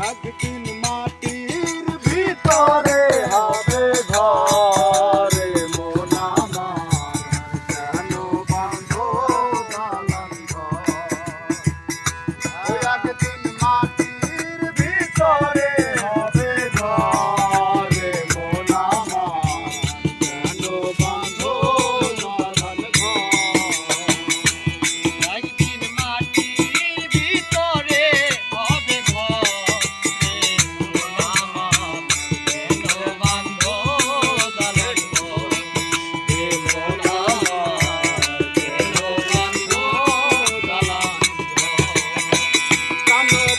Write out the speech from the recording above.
একদিন মাটির ভিতরে